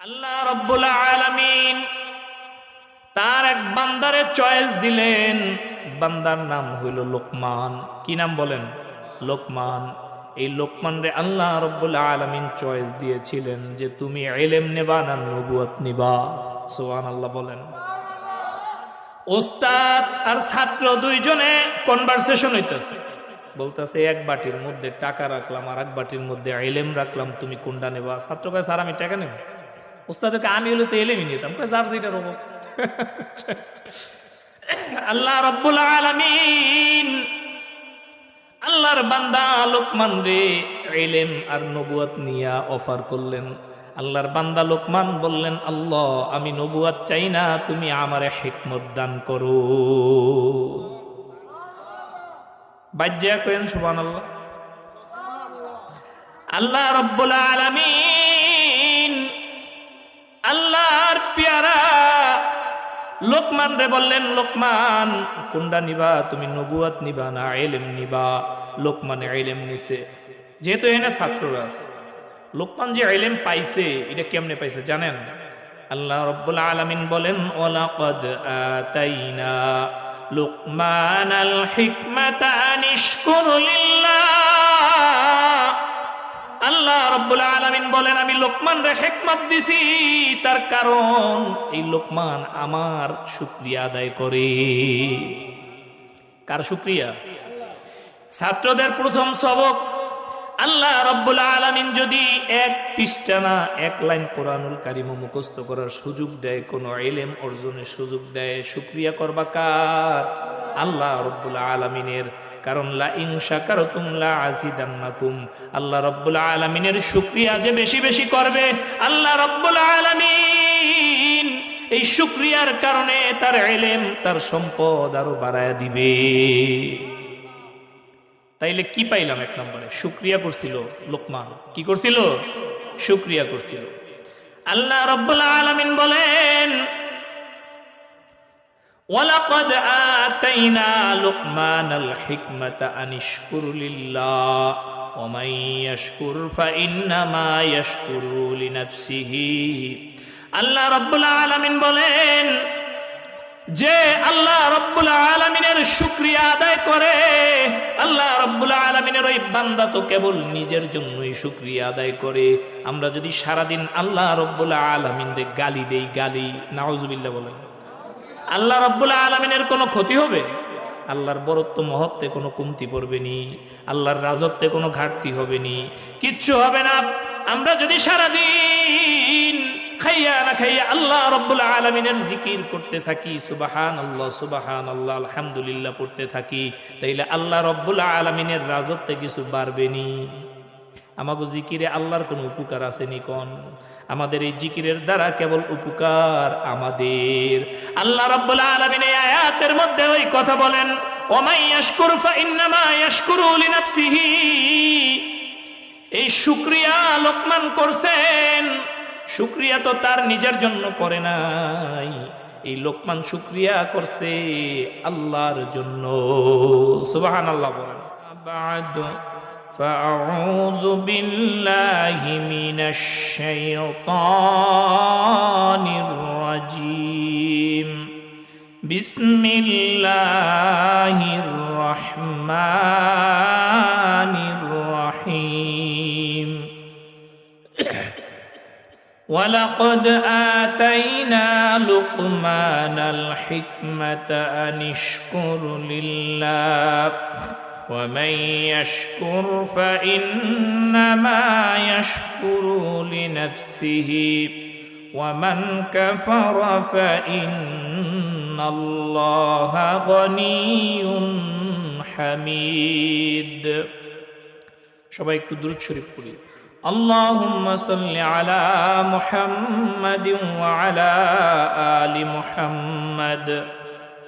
আল্লাহ রব্বুল আলামিন তার এক বান্দারে চয়েস দিলেন। বান্দার নাম হইল লোকমান। কি নাম বলেন? লোকমান। এই লোকমান রে আল্লাহ রব্বুল আলামিন চয়েস দিয়েছিলেন যে তুমি এলেম নেবা না নবুয়ত নিবা। সোহান আল্লাহ বলেন। ওস্তাদ আর ছাত্র দুইজনে কনভারসেশন হইতেছে। বলতেছে, এক বাটির মধ্যে টাকা রাখলাম আর এক বাটির মধ্যে এলেম রাখলাম, তুমি কোনটা নেবা? ছাত্র কয়, স্যার, আমি টাকা নেব। ওস্তাদকে আমি হলে তো এলেমই নিতাম যার যেটা রব আল্লাহ রব্বুল আলামিন, আল্লাহর বান্দা লোকমান রে এলেম আর নবুয়াত নিয়া অফার করলেন। আল্লাহর বান্দা লোকমান বললেন, আল্লাহ, আমি নবুয়াত চাই না, তুমি আমারে হিকমত দান করো। বাজ্যা কেন সুবান আল্লাহ আল্লাহ রব্বুল আলামিন আল্লাহর পেয়ারা। লোকমান রে বললেন, লোকমান, কোনটা নিবা? তুমি নবুয়াত নিবা না এলেম নিবা? লোকমান এলেম নিছে। যেহেতু এনে ছাত্ররা লোকমান যে এলেম পাইছে, এটা কেমনে পাইছে জানেন? আল্লাহ রব্বুল আলামিন বলেন, ওয়ালাকাদ আতাইনা লুকমানাল হিকমাতা আনিশকুর লিল্লাহ। আল্লাহ রব্বুল আলামিন বলেন, আমি লোকমান রে হেকমত দিছি, তার কারণ এই লোকমান আমার শুক্রিয়া আদায় করে। কার শুক্রিয়া? ছাত্রদের প্রথম সবক, আল্লাহ রব্বুল আলামিন যদি এক পৃষ্ঠা না এক লাইন কোরআনুল কারিম মুখস্থ করার সুযোগ দেয়, কোন এলেম অর্জনের সুযোগ দেয়, শুক্রিয়া করবা কার? আল্লাহ রব্বুল আলামিনের কারণ লা ইন শাকারতুম লা আযিদান্নাকুম। আল্লাহ রব্বুল আলামিনের শুকরিয়া যে বেশি বেশি করবে, আল্লাহ রব্বুল আলামিন এই শুকরিয়ার কারণে তার এলেম, তার সম্পদ আরও বাড়ায় দিবে। তাইলে কি পাইলাম এক নম্বরে? শুক্রিয়া করছিল লোকমান। কি করছিল? শুক্রিয়া করছিল। আল্লাহ রব্বুল আলামিন বলেন ولقد آتينا لقمان الحكمة أن اشكر لله ومن يشكر فإنما يشكر لنفسه আল্লাহ রব্বুল আলামিন বলেন যে আল্লাহ রব্বুল আলমিনের শুক্রিয়া আদায় করে আল্লাহ রব্বুল আলমিনের ওই বান্দা তো কেবল নিজের জন্যই শুক্রিয়া আদায় করে আমরা যদি সারাদিন আল্লাহ রব্বুল আলমিনদের গালি দেই গালি নাউজুবিল্লাহ বলেন আল্লাহ রব্বুল আলমিনের কোনো ক্ষতি হবে? আল্লাহর বরত্ব মহত্বে কোনো কমতি পড়বে নি আল্লাহর রাজত্বে কোনো ঘাটতি হবে নি কিচ্ছু হবে না। আমরা যদি সারাদিন খাইয়া না খাইয়া আল্লাহ রব্বুল জিকির করতে থাকি সুবাহান আল্লাহ সুবাহান আল্লাহ পড়তে থাকি, তাইলে আল্লাহ রব্বুল আলমিনের রাজত্বে কিছু বাড়বে নি আমাকে জিকিরে আল্লাহর কোনো উপকার আসেনি কোন? আমাদের এই জিকিরের দ্বারা কেবল উপকার আমাদের। আল্লাহ রাব্বুল আলামিন এই আয়াতের মধ্যে ওই কথা বলেন, ওমাই ইয়াশকুর ফা ইন্নামা ইয়াশকুরু লিনাফসিহি। এই শুকরিয়া লোকমান করছেন, শুকরিয়া তো তার নিজের জন্য করে নাই। এই লোকমান শুকরিয়া করছে আল্লাহর জন্য। সুবহানাল্লাহ বলেন। বাদ فأعوذ بالله من الشيطان الرجيم. بسم الله الرحمن الرحيم. ولقد آتينا لقمان الحكمة أن اشكر لله. ومن يشكر فإنما يشكر لنفسه ومن كفر فإن الله غني حميد সবাই একটু দূর শরীফ পড়ি اللهم صل على محمد وعلى آل محمد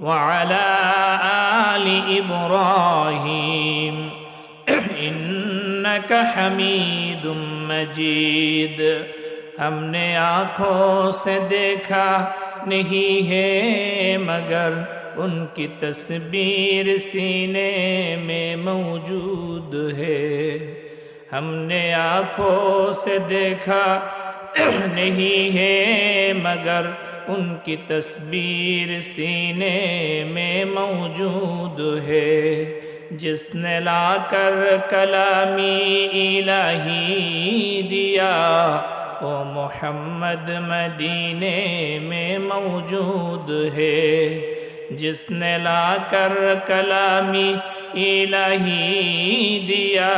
وعلى ال ابراهيم انك حميد مجيد हमने आंखों से देखा नहीं है मगर उनकी तस्वीर सीने में मौजूद है हमने आंखों से देखा नहीं है मगर ان کی تصویر سینے میں موجود ہے، جس نے لا کر کلامی الہی دیا۔ وہ محمد مدینے میں موجود ہے، جس نے لا کر کلامی الہی دیا۔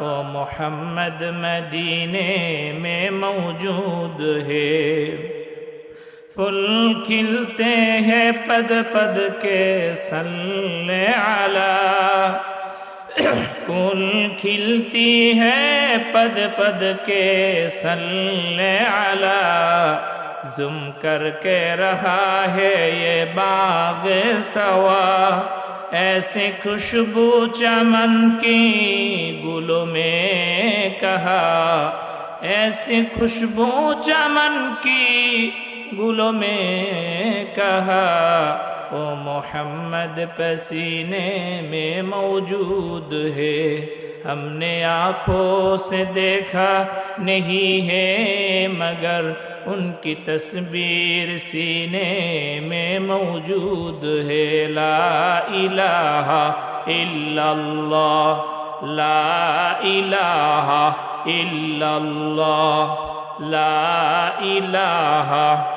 وہ محمد مدینے میں موجود ہے۔ پھل کھلتے ہیں پد پد کے سلے آلہ پھول کھلتی ہے پد پد کے سلے آلہ زم کر کے رہا ہے یہ باغ سوا۔ ایسے خوشبو چمن کی گلو میں کہا۔ ایسی خوشبو چمن کی گلو میں کہا، او محمد، پسینے میں موجود ہے۔ ہم نے آنکھوں سے دیکھا نہیں ہے، مگر ان کی تصویر سینے میں موجود ہے۔ لا الہ الا اللہ، لا الہ الا اللہ، لا الہ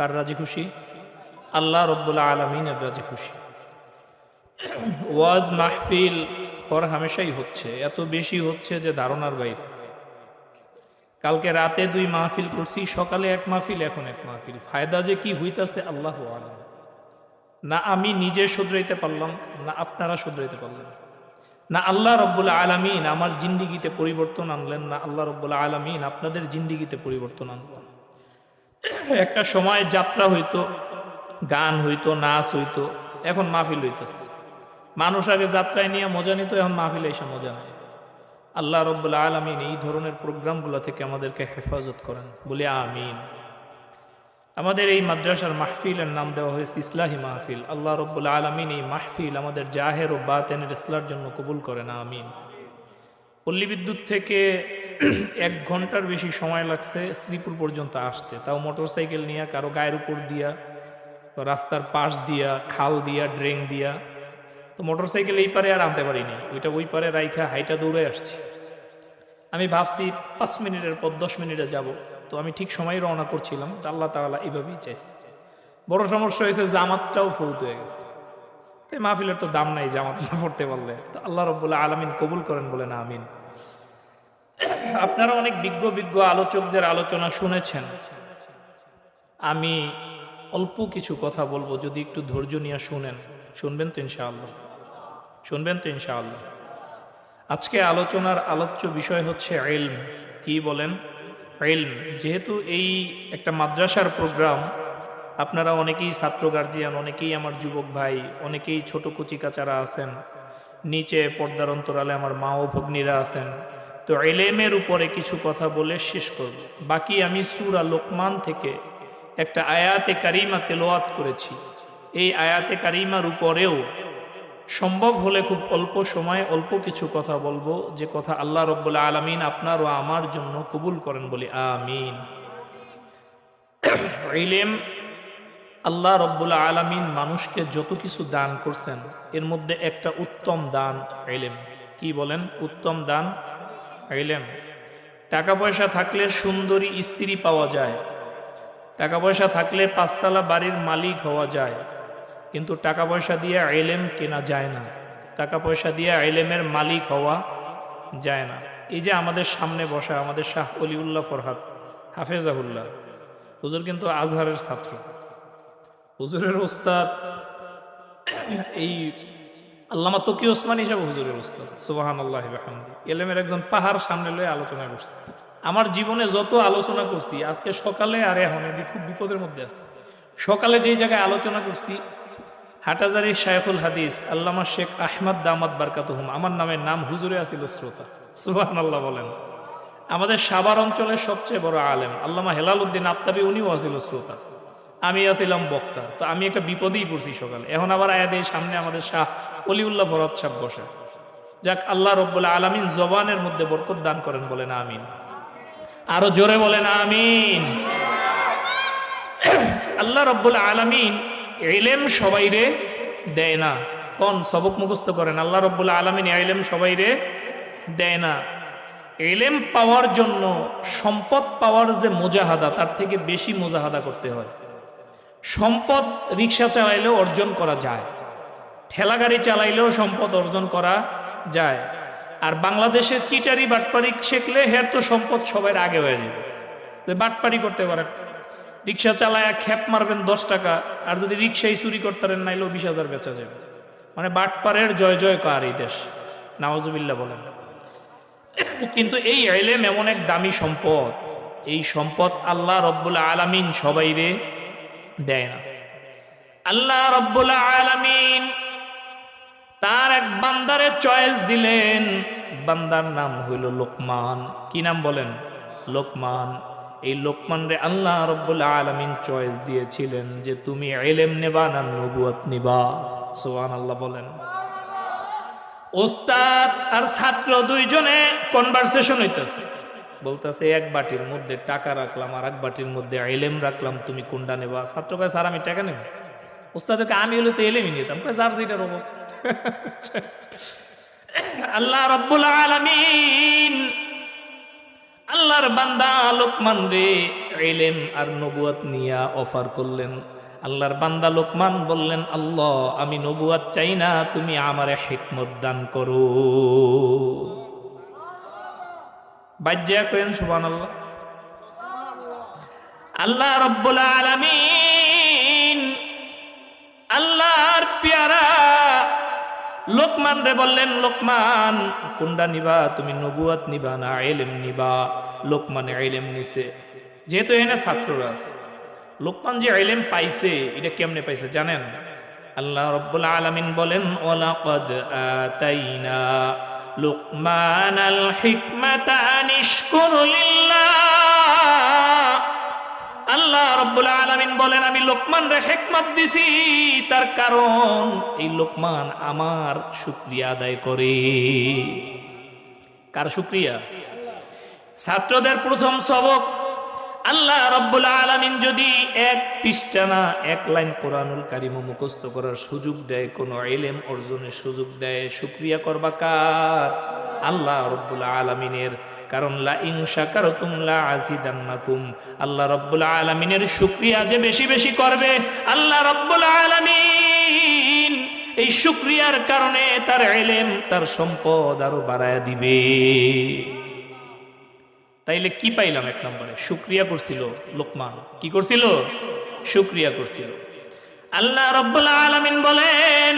কার রাজি খুশি? আল্লাহ রব্বুল আলমিনের রাজি খুশি। ওয়াজ মাহফিল হর হামেশাই হচ্ছে, এত বেশি হচ্ছে যে ধারণার বাইরে। কালকে রাতে দুই মাহফিল করছি, সকালে এক মাহফিল, এখন এক মাহফিল। ফায়দা যে কি হইতাছে, আল্লাহ আলম। না আমি নিজে শুধরাইতে পারলাম, না আপনারা শুধরাইতে পারলেন। না আল্লাহ রব্বুল আলমিন আমার জিন্দিগিতে পরিবর্তন আনলেন, না আল্লাহ রব্বুল আলমিন আপনাদের জিন্দিগিতে পরিবর্তন আনলেন। একটা সময় যাত্রা হইতো, গান হইতো, নাচ হইতো, এখন মাহফিল হইতেছে। মানুষ আগে যাত্রায় নিয়ে মজা নিত, এখন মাহফিলে এসে মজা নেয়। আল্লাহ রব্বুল আলমিন এই ধরনের প্রোগ্রামগুলো থেকে আমাদেরকে হেফাজত করেন। বলে আমিন। আমাদের এই মাদ্রাসার মাহফিলের নাম দেওয়া হয়েছে ইসলাহি মাহফিল। আল্লাহ রব্বুল আলমিন এই মাহফিল আমাদের জাহের ও বাতেনের ইসলার জন্য কবুল করেন, আমিন। পল্লী বিদ্যুৎ থেকে এক ঘণ্টার বেশি সময় লাগছে শ্রীপুর পর্যন্ত আসতে। তাও মোটর সাইকেল নিয়ে কারও গায়ের উপর দিয়া, রাস্তার পাশ দিয়া, খাল দিয়া, ড্রেন দিয়া। তো মোটর সাইকেল এই পারে আর আনতে পারিনি। ওইটা ওই পারে রাইখা হাইটা দৌড়ে আসছি। আমি ভাবছি পাঁচ মিনিটের পর দশ মিনিটে যাব। তো আমি ঠিক সময় রওনা করছিলাম। আল্লাহ তাআলা এইভাবেই চাইছে। বড় সমস্যা হয়েছে জামাতটাও ফৌত হয়ে গেছে। তাই মাহফিলের তো দাম নাই জামাত না পড়তে পারলে। তো আল্লাহ রব্বুল্লাহ আলমিন কবুল করেন বলে না আমিন। আপনারা অনেক বিজ্ঞ বিজ্ঞ আলোচকদের আলোচনা শুনেছেন। আমি অল্প কিছু কথা বলব, যদি একটু ধৈর্য নিয়ে শুনেন। শুনবেন তো ইনশাআল্লাহ। শুনবেন তো ইনশাআল্লাহ। আজকে আলোচনার আলোচ্য বিষয় হচ্ছে এলম কি বলেন? এলম যেহেতু এই একটা মাদ্রাসার প্রোগ্রাম, আপনারা অনেকেই ছাত্র গার্জিয়ান অনেকেই আমার যুবক ভাই, অনেকেই ছোট কচিকাচারা আছেন। নিচে পর্দার অন্তরালে আমার মা ও ভগ্নীরা আছেন। তো এলেমের উপরে কিছু কথা বলে শেষ করব। বাকি আমি সুরা লোকমান থেকে একটা আয়াতে কারিমা তেলোয়াত করেছি। এই আয়াতে কারিমার উপরেও সম্ভব হলে খুব অল্প সময় অল্প কিছু কথা বলব, যে কথা আল্লাহ রব্বুল্লা আলমিন আপনার ও আমার জন্য কবুল করেন বলে, আমিন। ইলেম আল্লাহ রব্বুল আলমিন মানুষকে যত কিছু দান করছেন, এর মধ্যে একটা উত্তম দান এলেম কি বলেন? উত্তম দান এলেম টাকা পয়সা থাকলে সুন্দরী স্ত্রী পাওয়া যায়। টাকা পয়সা থাকলে পাঁচতলা বাড়ির মালিক হওয়া যায়। কিন্তু টাকা পয়সা দিয়ে এলেম কেনা যায় না। টাকা পয়সা দিয়ে এলেমের মালিক হওয়া যায় না। এই যে আমাদের সামনে বসা আমাদের শাহ অলিউল্লাহ ফরহাদ, হাফেজাহুল্লাহ। হুজুর কিন্তু আজহারের ছাত্র। হুজুরের ওস্তাদ এই আল্লামা তকি ওসমান হিসাবে হুজুরের ওস্তাদ। সুবাহান আল্লাহ এলেমের একজন পাহাড় সামনে লয়ে আলোচনা করছে আমার জীবনে যত আলোচনা করছি, আজকে সকালে আর এখন এদিকে খুব বিপদের মধ্যে আছে। সকালে যেই জায়গায় আলোচনা করছি, হাটাজারি শায়খুল হাদিস, আল্লামা শেখ আহমদ দামাদ বারকাতুহুম, আমার নামের নাম হুজুরে আসিল শ্রোতা। সুবাহান আল্লাহ বলেন। আমাদের সাবার অঞ্চলের সবচেয়ে বড় আলেম, আল্লামা হেলাল উদ্দিন আত্মাবি উনিও আসিল শ্রোতা। আমি আছিলাম বক্তা। তো আমি একটা বিপদেই পড়ছি সকালে। এখন আবার আয়াদের সামনে আমাদের শাহ অলিউল্লাহ ভরত সাহ বসে। যাক, আল্লাহ রব্বুল্লাহ আলমিন জবানের মধ্যে বরকত দান করেন বলেন আমিন। আরও জোরে বলেন আমিন। আল্লাহ রব্বুল্লাহ আলমিন এলেম সবাই রে দেয় না। কোন সবক মুখস্থ করেন? আল্লাহ রব্বুল্লাহ আলমিন এলেম সবাই রে দেয় না। এলেম পাওয়ার জন্য সম্পদ পাওয়ার যে মোজাহাদা, তার থেকে বেশি মোজাহাদা করতে হয়। সম্পদ রিক্সা চালাইলেও অর্জন করা যায়। ঠেলা গাড়ি চালাইলেও সম্পদ অর্জন করা যায়। আর বাংলাদেশে চিটারি বাটপারি শেখলে হ্যাঁ তো সম্পদ সবার আগে হয়ে যাবে। তো বাটপারি করতে পারেন। রিক্সা চালায় খ্যাপ মারবেন দশ টাকা, আর যদি রিক্সাই চুরি করতে পারেন নাইলেও বিশ হাজার বেচা যাবে। মানে বাটপারের জয় জয় কার এই দেশ? নওয়াজুবিল্লাহ বলেন। কিন্তু এই এলেম এমন এক দামি সম্পদ। এই সম্পদ আল্লাহ রব্বুল আলামিন সবাই রে দেয় না। আল্লাহ রব্বুল আলামিন তার এক বান্দারে চয়েস দিলেন। বান্দার নাম হইল লোকমান। কি নাম বলেন? লোকমান। এই লোকমান রে আল্লাহ রব্বুল আলামিন চয়েস দিয়েছিলেন যে তুমি এলেম নেবা না নবুয়ত নিবা। সোহান আল্লাহ বলেন। ওস্তাদ আর ছাত্র দুইজনে কনভারসেশন হইতেছে। বলতেছে, এক বাটির মধ্যে টাকা রাখলাম আর এক বাটির মধ্যে এলেম রাখলাম, তুমি কোনটা নেবা? ছাত্র কয়, স্যার, আমি টাকা নেব। ওস্তাদকে আমি হলে তো এলেমই নিতাম। কয় যার যেটা রব আল্লাহ রব্বুল আলামিন, আল্লাহর বান্দা লোকমান রে এলেম আর নবুয়াত নিয়া অফার করলেন। আল্লাহর বান্দা লোকমান বললেন, আল্লাহ, আমি নবুয়াত চাই না, তুমি আমারে হেকমত দান করো। বাজ্যা কেন সুবান আল্লাহ আল্লাহ রব্বুল আলামিন আল্লাহর পেয়ারা লোকমান রে বললেন, লোকমান, কোনটা নিবা? তুমি নবুয়াত নিবা না এলেম নিবা? লোকমান এলেম নিছে। যেহেতু এখানে ছাত্ররা আছে। লোকমান যে এলেম পাইছে, এটা কেমনে পাইছে জানেন? আল্লাহ রব্বুল আলামিন বলেন, ওয়ালাকাদ আতাইনা। লুকমান আল হিকমাতা আনিশকুর লিল্লাহ। আল্লাহ রব্বুল আলমিন বলেন, আমি লোকমান রে হেকমত দিছি, তার কারণ এই লোকমান আমার শুক্রিয়া আদায় করে। কার শুক্রিয়া? ছাত্রদের প্রথম সবক আল্লাহ রব্বুল আলামিন যদি এক পৃষ্ঠা না, এক লাইন কোরআনুল কারিম মুখস্থ করার সুযোগ দেয়, কোনো এলেম অর্জনের সুযোগ দেয়, শুক্রিয়া করবা কার? আল্লাহ রব্বুল আলামিনের। কারণ লা ইন শাকারতুম লা আযিদান্নাকুম। আল্লাহ রব্বুল আলামিনের শুকরিয়া যে বেশি বেশি করবে, আল্লাহ রব্বুল আলামিন এই শুকরিয়ার কারণে তার এলেম তার সম্পদ আরও বাড়ায় দিবে। তাইলে কি পাইলাম এক নম্বরে শুক্রিয়া করছিল লোকমান কি করছিল শুক্রিয়া করছিল আল্লাহ রব্বুল আলামিন বলেন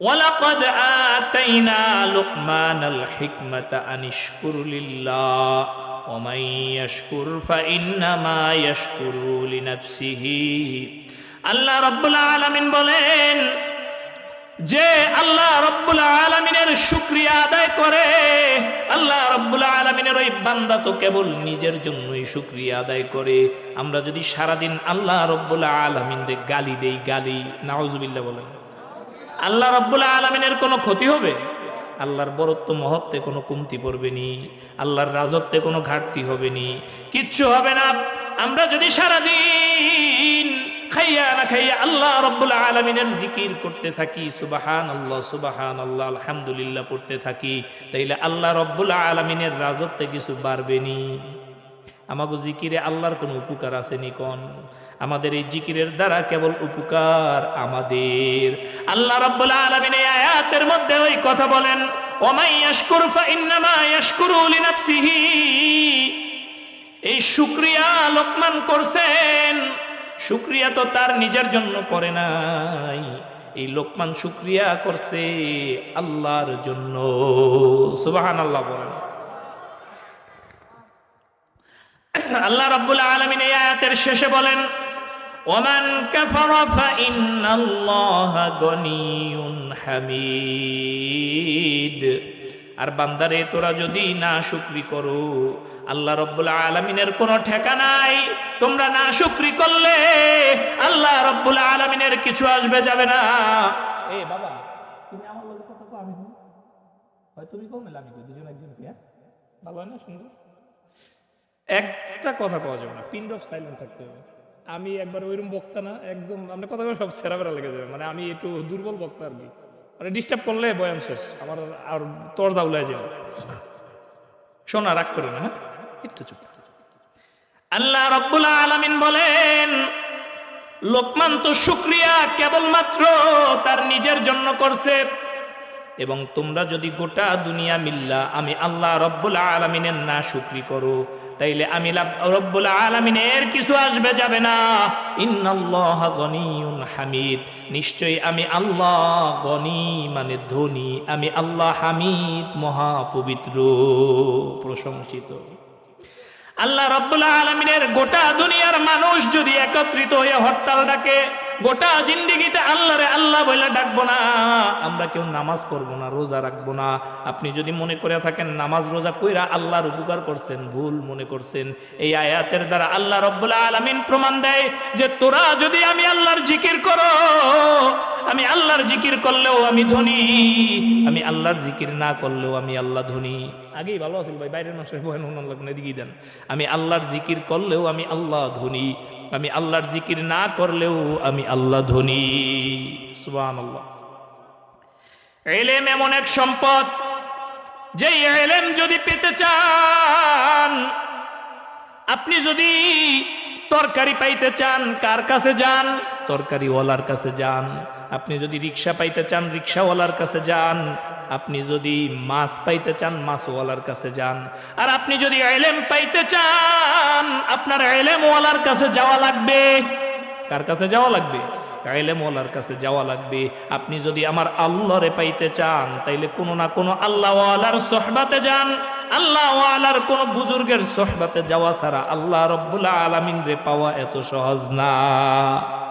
ولقد آتينا لقمان الحكمة أن اشكر لله ومن يشكر فإنما يشكر لنفسه আল্লাহ রব্বুল আলামিন বলেন যে আল্লাহ রব্বুল আলমিনের শুক্রিয়া আদায় করে, আল্লাহ রব্বুল আলমিনের ওই বান্দা তো কেবল নিজের জন্যই শুক্রিয়া আদায় করে। আমরা যদি সারাদিন আল্লাহ রব্বুল আলমিনদের গালি দেই, গালি, নাউজুবিল্লাহ বলেন। আল্লাহ রব্বুল আলমিনের কোনো ক্ষতি হবে? আল্লাহর বরত্ব মহত্বে কোনো কমতি পড়বে নি, আল্লাহর রাজত্বে কোনো ঘাটতি হবে নি। কিচ্ছু হবে না। আমরা যদি সারাদিন খাইয়া না খাইয়া আল্লাহ রব্বুল আলমিনের জিকির করতে থাকি সুবাহান আল্লাহ সুবাহান আল্লাহ আলহামদুলিল্লাহ পড়তে থাকি, তাইলে আল্লাহ রব্বুল আলমিনের রাজত্বে কিছু বাড়বেনি আমাগো জিকিরে আল্লাহর কোনো উপকার আসেনি কোন? আমাদের এই জিকিরের দ্বারা কেবল উপকার আমাদের। আল্লাহ রাব্বুল আলামিন আয়াতের মধ্যে ওই কথা বলেন, ওমাই ইয়াশকুর ফা ইন্নামা ইয়াশকুরু লিনাফসিহি। এই শুকরিয়া লোকমান করছেন শুকরিয়া তো তার নিজের জন্য করে নাই। এই লোকমান শুকরিয়া করছে আল্লাহর জন্য। সুবাহান আল্লাহ বলেন। আল্লাহ রাব্বুল আলামিন এই আয়াতের শেষে বলেন, ওমান কাফারা ফাইন্নাল্লাহা গনিয়ুন হামিদ। আর বান্দারে, তোরা যদি না শুকরি করো, আল্লাহ রব্বুল আলমিনের কোনো ঠেকা নাই। তোমরা না শুকরি করলে, আল্লাহ রব্বুল আলমিনের কিছু আসবে যাবে না। এ বাবা, তুমি আমার লগে কথা কও, আমি হয় তুমি কও, মেলা আমি দুজন একজনকে হ্যাঁ? ভালো হয় না, সুন্দর? একটা কথা পাওয়া যাবে না, পিন্ড অফ সাইলেন্ট থাকতে হবে। আমি একবার ওইরকম বক্তা না, একদম আমরা কথা সব সেরা বেড়া লেগে যাবে। মানে আমি একটু দুর্বল বক্তা আর কি। মানে ডিস্টার্ব করলে বয়ান শেষ, আমার আর তোর দাউলায় যাবে শোনা রাগ করে না হ্যাঁ? একটু চুপ আল্লাহ রব্বুল আলামিন বলেন, লোকমান তো শুক্রিয়া কেবলমাত্র তার নিজের জন্য করছে। এবং তোমরা যদি গোটা দুনিয়া মিল্লা, আমি আল্লাহ রব্বুল আলমিনের না শুক্রি করো, তাইলে আমি রব্বুল আলমিনের কিছু আসবে যাবে না। ইন্নাল্লাহ গনিউন হামিদ। নিশ্চয়ই আমি আল্লাহ গনি মানে ধনী, আমি আল্লাহ হামিদ মহাপবিত্র, প্রশংসিত। আল্লাহ রব্বুল আলমিনের গোটা দুনিয়ার মানুষ যদি একত্রিত হয়ে হরতাল ডাকে গোটা জিন্দিগিতে আল্লাহরে আল্লাহ বলে ডাকবো না। আমরা কেউ নামাজ পড়ব না, রোজা রাখব না। আপনি যদি মনে করে থাকেন, নামাজ, রোজা কইরা আল্লাহর উপকার করছেন, ভুল মনে করছেন, এই আয়াতের দ্বারা আল্লাহ রব্বুল আলমিন প্রমাণ দেয় যে তোরা যদি আমি আল্লাহর জিকির করো আমি আল্লাহর জিকির করলেও আমি ধনী। আমি আল্লাহর জিকির না করলেও আমি আল্লাহ ধনী। আগেই ভালো আছেন ভাই, বাইরের মানুষের বয়ান অন্যান্য লাগবে এদিকেই দেন। আমি আল্লাহর জিকির করলেও আমি আল্লাহ ধনী। আমি আল্লাহর জিকির না করলেও আমি আল্লাহ ধনী। সুবান আল্লাহ এলেম এমন এক সম্পদ যে এলেম যদি পেতে চান, আপনি যদি তরকারি পাইতে চান, কার কাছে যান? তরকারিওয়ালার কাছে যান। আপনি যদি রিক্সা পাইতে চান, রিক্সাওয়ালার কাছে যান। আপনি যদি মাছ পাইতে চান, মাছওয়ালার কাছে যান। আর আপনি যদি এলেম পাইতে চান, আপনার এলেমওয়ালার কাছে যাওয়া লাগবে। কার কাছে যাওয়া লাগবে? এলেমওয়ালার কাছে যাওয়া লাগবে। আপনি যদি আমার আল্লাহরে পাইতে চান, তাইলে কোনো না কোনো আল্লাহওয়ালার সোহবাতে যান। আল্লাহওয়ালার কোন বুজুর্গের সোহবাতে যাওয়া ছাড়া আল্লাহ রব্বুল্লাহ আলমিন রে পাওয়া এত সহজ না।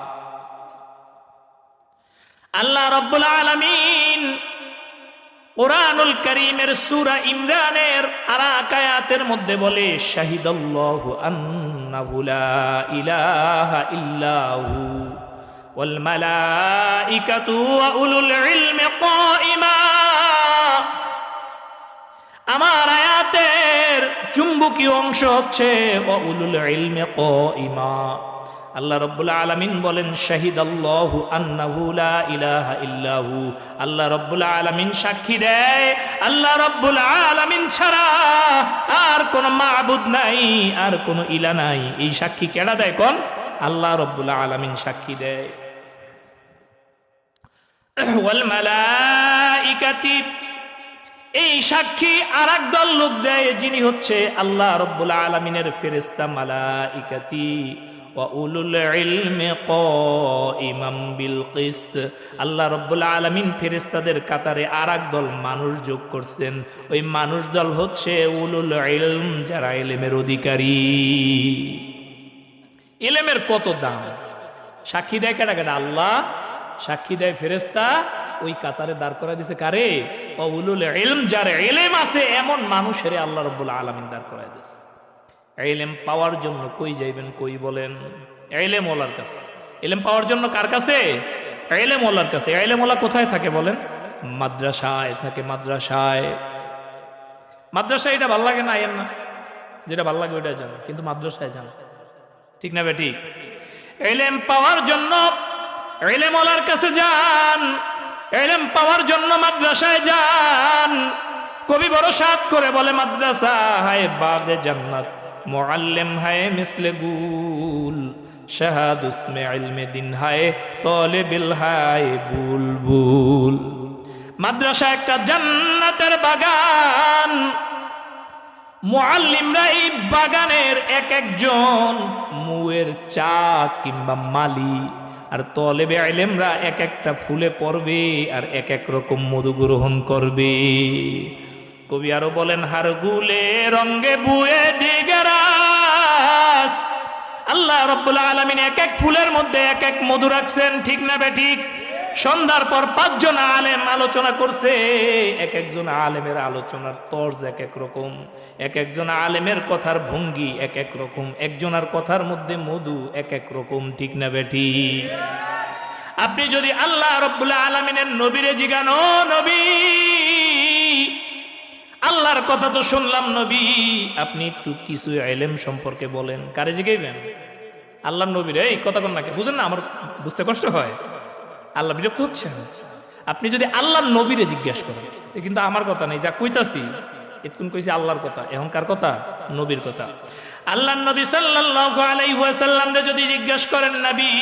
আল্লাহ রব্বুল আলমিন কোরআনুল করিমের সুরা ইমরানের আরাকায়াতের মধ্যে বলে ইলাহা ইল্লাহু আমার আয়াতের চুম্বকীয় অংশ হচ্ছে, ওয়া উলুল ইলমি আল্লাহ রব্বুল আলমিন বলেন শাহিদ আল্লাহ আন্নাহু লা ইলাহা ইল্লাহু। আল্লাহ রব্বুল আলমিন সাক্ষী দেয়, আল্লাহ রব্বুল আলমিন ছাড়া আর কোন মাবুদ নাই, আর কোন ইলা নাই। এই সাক্ষী কেডা দেয় কোন? আল্লাহ রব্বুল আলমিন সাক্ষী দেয়। ওয়াল মালাইকাতি, এই সাক্ষী আর দল লোক দেয়, যিনি হচ্ছে আল্লাহ রব্বুল আলমিনের ফেরেস্তা মালাইকাতি। ওয়াউলুল ইলমি কাইমাম বিল কিসত। আল্লাহ রব্বুল আলামিন ফেরেশতাদের কাতারে আরেক দল মানুষ যোগ করছেন। ওই মানুষ হচ্ছে উলুল ইলম, যারা ইলমের অধিকারী। ইলমের কত দাম? সাক্ষী কেটা কেটা আল্লাহ সাক্ষী দেয় ওই কাতারে দাঁড় করা দিছে কারে? ও উলুল ইলম, যার ইলম আছে, এমন মানুষের আল্লাহ রব্বুল আলামিন দাঁড় করায় দিছে। এলেম পাওয়ার জন্য কই যাইবেন, কই বলেন? এলেম ওলার কাছে। এলেম পাওয়ার জন্য কার কাছে? এলেম ওলার কাছে। এলেম ওলা কোথায় থাকে বলেন? মাদ্রাসায় থাকে, মাদ্রাসায়। মাদ্রাসায় এটা ভালো লাগে না, আইয়েন না। যেটা ভালো লাগে ওইটা যান কিন্তু মাদ্রাসায় যান ঠিক না বেটি? এলেম পাওয়ার জন্য এলেম ওলার কাছে যান। এলেম পাওয়ার জন্য মাদ্রাসায় যান। কবি বড় সাত করে বলে, মাদ্রাসা হায় বাগে জান্নাত। মুআল্লিম হায় মিসলে গুল, শাহাদ উসমে ইলমে দিন হায় তলেবিল হায় বুলবুল। মাদ্রাসা একটা জান্নাতের বাগান, মুআল্লিমরা এই বাগানের এক একজন মুয়ের চা কিংবা মালি, আর তলেবে আইলেমরা এক একটা ফুলে পড়বে আর এক এক রকম মধু গ্রহণ করবে। কবি আরও বলেন, হার গুলে রঙ্গে বুয়ে দিগরাস। আল্লাহ রব্বুল আলমিন এক এক ফুলের মধ্যে এক এক মধু রাখছেন, ঠিক না বে ঠিক? সন্ধ্যার পর পাঁচজন আলেম আলোচনা করছে, এক একজন আলেমের আলোচনার তর্জ এক এক রকম, এক একজন আলেমের কথার ভঙ্গি এক এক রকম, একজনের কথার মধ্যে মধু এক এক রকম, ঠিক না বেটি আপনি যদি আল্লাহ রব্বুল্লাহ আলমিনের নবীরে জিগানো নবী আল্লাহর কথা তো শুনলাম নবী। আপনি একটু কিছু এলেম সম্পর্কে বলেন। কারে জিগাইবেন? আল্লাহ নবীর, এই কথা কোন নাকি বুঝেন না, আমার বুঝতে কষ্ট হয়। আল্লাহ বিরক্ত হচ্ছে আপনি যদি আল্লাহ নবীরে জিজ্ঞেস করেন কিন্তু আমার কথা নেই, যা কইতাছি, এতক্ষণ কইছি আল্লাহর কথা, এখন কার কথা? নবীর কথা। আল্লাহ নবী সাল্লাল্লাহু আলাইহি ওয়াসাল্লাম যদি জিজ্ঞেস করেন, নবী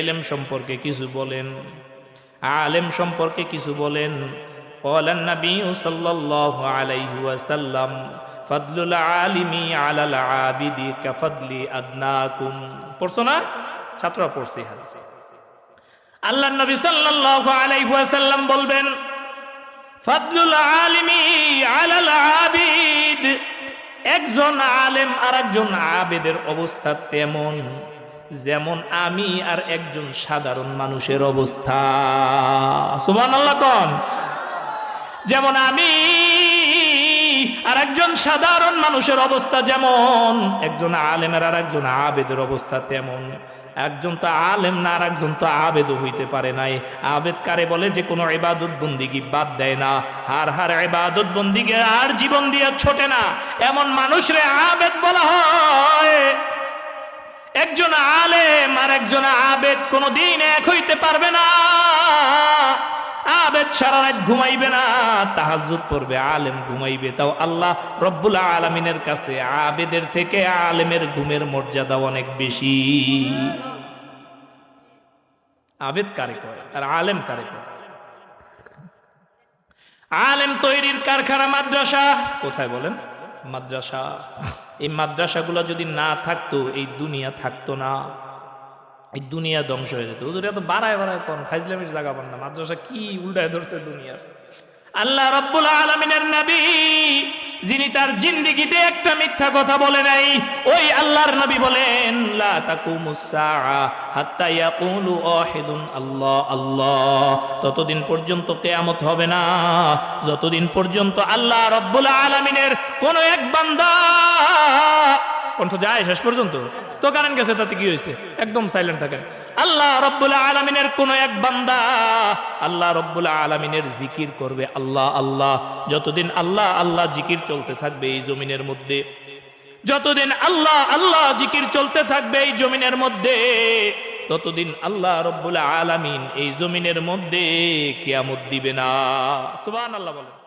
ইলম সম্পর্কে কিছু বলেন, আলেম সম্পর্কে কিছু বলেন قال النبي صلى الله عليه وسلم فضل العالم على العابد كفضل أدناكم পড়ছো না ছাত্ররা পড়ছে হাদিস আল্লাহ নবী সাল্লাল্লাহু আলাইহি ওয়াসাল্লাম বলবেন ফাদলুল আলিমি আলাল আবিদ একজন আলেম আর একজন আবেদের অবস্থা তেমন যেমন আমি আর একজন সাধারণ মানুষের অবস্থা সুবহানাল্লাহ কোন যেমন আমি, আর একজন সাধারণ মানুষের অবস্থা যেমন, একজন আলেমের আর একজন আবেদের অবস্থা তেমন। একজন তো আলেম না, আর একজন তো আবেদও হইতে পারে নাই। আবেদ কারে বলে যে কোনো ইবাদত বন্দিগি বাদ দেয় না। হার হার ইবাদত বন্দিগে আর জীবন দিয়ে ছোটে না। এমন মানুষরে আবেদ বলা হয়। একজন আলেম আর একজন আবেদ কোনো দিন এক হইতে পারবে না। আবেদ সারা রাত ঘুমাইবে না পড়বে, আলেম ঘুমাইবে। তাও আল্লাহ আলমিনের কাছে আবেদের থেকে আলেমের ঘুমের মর্যাদা অনেক বেশি। আবেদ কারে কয়? আর আলেম কারে কয়? আলেম তৈরির কারখানা মাদ্রাসা, কোথায় বলেন? মাদ্রাসা। এই মাদ্রাসাগুলো যদি না থাকতো, এই দুনিয়া থাকতো না। এই দুনিয়া ধ্বংস হয়ে যেত। ওদের এত বাড়ায় বাড়ায় কোন ফাইজলামির জায়গা পান না, মাদ্রাসা কি উল্টায় ধরছে দুনিয়ার। আল্লাহ রব্বুল আলমিনের নবী, যিনি তার জিন্দিগিতে একটা মিথ্যা কথা বলে নাই, ওই আল্লাহর নবী বলেন, লা হাত্তা ইয়াকুলু ওয়াহিদুন আল্লাহ আল্লাহ, ততদিন পর্যন্ত কিয়ামত হবে না। যতদিন পর্যন্ত আল্লাহ রব্বুল আলামিনের কোন এক বান্দা কণ্ঠ যায় শেষ পর্যন্ত। তো কারেন্ট গেছে, তাতে কি হয়েছে? একদম সাইলেন্ট থাকেন। আল্লাহ রব্বুল আলমিনের কোন এক বান্দা আল্লাহ রব্বুল আলমিনের জিকির করবে। আল্লাহ আল্লাহ, যতদিন আল্লাহ আল্লাহ জিকির চলতে থাকবে এই জমিনের মধ্যে। যতদিন আল্লাহ আল্লাহ জিকির চলতে থাকবে এই জমিনের মধ্যে, ততদিন আল্লাহ রব্বুল আলামিন এই জমিনের মধ্যে কিয়ামত দিবে না। সুবহানাল্লাহ বলেন।